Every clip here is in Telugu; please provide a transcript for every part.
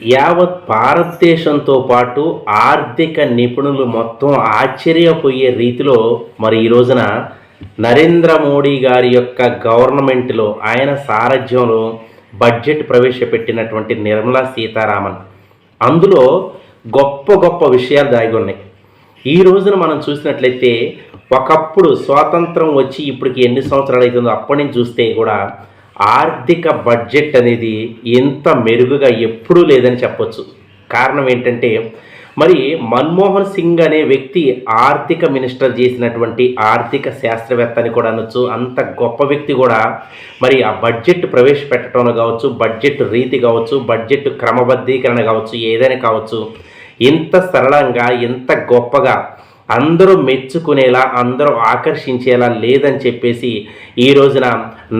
యావత్ భారతదేశంతో పాటు ఆర్థిక నిపుణులు మొత్తం ఆశ్చర్యపోయే రీతిలో మరి ఈ రోజున నరేంద్ర మోడీ గారి యొక్క గవర్నమెంట్లో ఆయన సారథ్యంలో బడ్జెట్ ప్రవేశపెట్టినటువంటి నిర్మలా సీతారామన్. అందులో గొప్ప గొప్ప విషయాలు దాగి ఉన్నాయి. ఈ రోజున మనం చూసినట్లయితే ఒకప్పుడు స్వాతంత్రం వచ్చి ఇప్పటికి ఎన్ని సంవత్సరాలు అవుతుందో అప్పటి నుంచి చూస్తే కూడా ఆర్థిక బడ్జెట్ అనేది ఎంత మెరుగుగా ఎప్పుడూ లేదని చెప్పొచ్చు. కారణం ఏంటంటే మరి మన్మోహన్ సింగ్ అనే వ్యక్తి ఆర్థిక మినిస్టర్ చేసినటువంటి ఆర్థిక శాస్త్రవేత్త అని కూడా అనొచ్చు. అంత గొప్ప వ్యక్తి కూడా మరి ఆ బడ్జెట్ ప్రవేశపెట్టడంలో కావచ్చు బడ్జెట్ రీతి కావచ్చు బడ్జెట్ క్రమబద్ధీకరణ కావచ్చు ఏదైనా కావచ్చు ఇంత సరళంగా ఇంత గొప్పగా అందరూ మెచ్చుకునేలా అందరూ ఆకర్షించేలా లేదని చెప్పేసి ఈ రోజున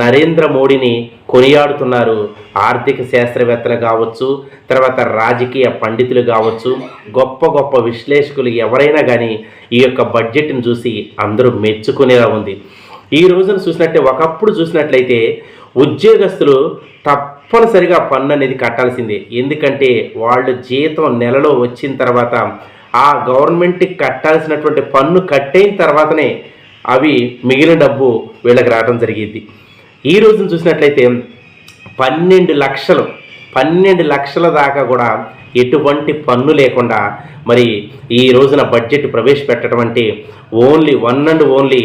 నరేంద్ర మోడీని కొనియాడుతున్నారు. ఆర్థిక శాస్త్రవేత్తలు కావచ్చు తర్వాత రాజకీయ పండితులు కావచ్చు గొప్ప గొప్ప విశ్లేషకులు ఎవరైనా కానీ ఈ యొక్క బడ్జెట్ని చూసి అందరూ మెచ్చుకునేలా ఉంది. ఈ రోజున చూసినట్టే ఒకప్పుడు చూసినట్లయితే ఉద్యోగస్తులు తప్పనిసరిగా పన్ను అనేది కట్టాల్సిందే. ఎందుకంటే వాళ్ళు జీతం నెలలో వచ్చిన తర్వాత ఆ గవర్నమెంట్కి కట్టాల్సినటువంటి పన్ను కట్టయిన తర్వాతనే అవి మిగిలిన డబ్బు వీళ్ళకి రావడం జరిగింది. ఈ రోజున చూసినట్లయితే పన్నెండు లక్షలు పన్నెండు లక్షల దాకా కూడా ఎటువంటి పన్ను లేకుండా మరి ఈ రోజున బడ్జెట్ ప్రవేశపెట్టడం అంటే only one and only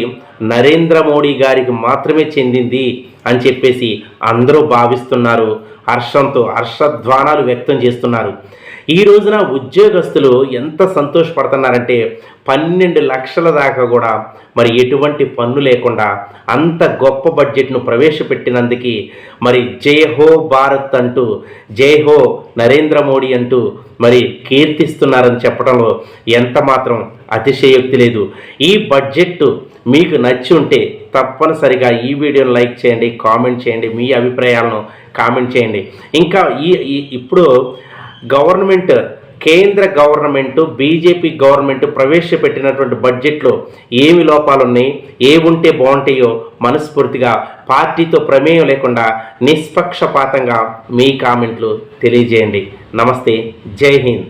Narendra Modi గారికి మాత్రమే చెందింది అని చెప్పేసి అందరూ భావిస్తున్నారు. హర్షంతో హర్షధ్వానాలు వ్యక్తం చేస్తున్నారు. ఈ రోజున ఉద్యోగస్తులు ఎంత సంతోషపడుతున్నారంటే పన్నెండు లక్షల దాకా కూడా మరి ఎటువంటి పన్ను లేకుండా అంత గొప్ప బడ్జెట్ను ప్రవేశపెట్టినందుకు మరి జై హో భారత్ అంటూ జై హో నరేంద్ర మోడీ అంటూ మరి కీర్తిస్తున్నారని చెప్పడంలో ఎంత మాత్రం అతిశయోక్తి లేదు. ఈ బడ్జెట్ మీకు నచ్చి ఉంటే తప్పనిసరిగా ఈ వీడియోని లైక్ చేయండి కామెంట్ చేయండి మీ అభిప్రాయాలను కామెంట్ చేయండి. ఇంకా ఈ ఈ- ఇప్పుడు గవర్నమెంట్ కేంద్ర గవర్నమెంట్ బీజేపీ గవర్నమెంట్ ప్రవేశపెట్టినటువంటి బడ్జెట్లో ఏమి లోపాలు ఉన్నాయి ఏ ఉంటే బాగుంటాయో మనస్ఫూర్తిగా పార్టీతో ప్రమేయం లేకుండా నిష్పక్షపాతంగా మీ కామెంట్లు తెలియజేయండి. నమస్తే జై హింద్.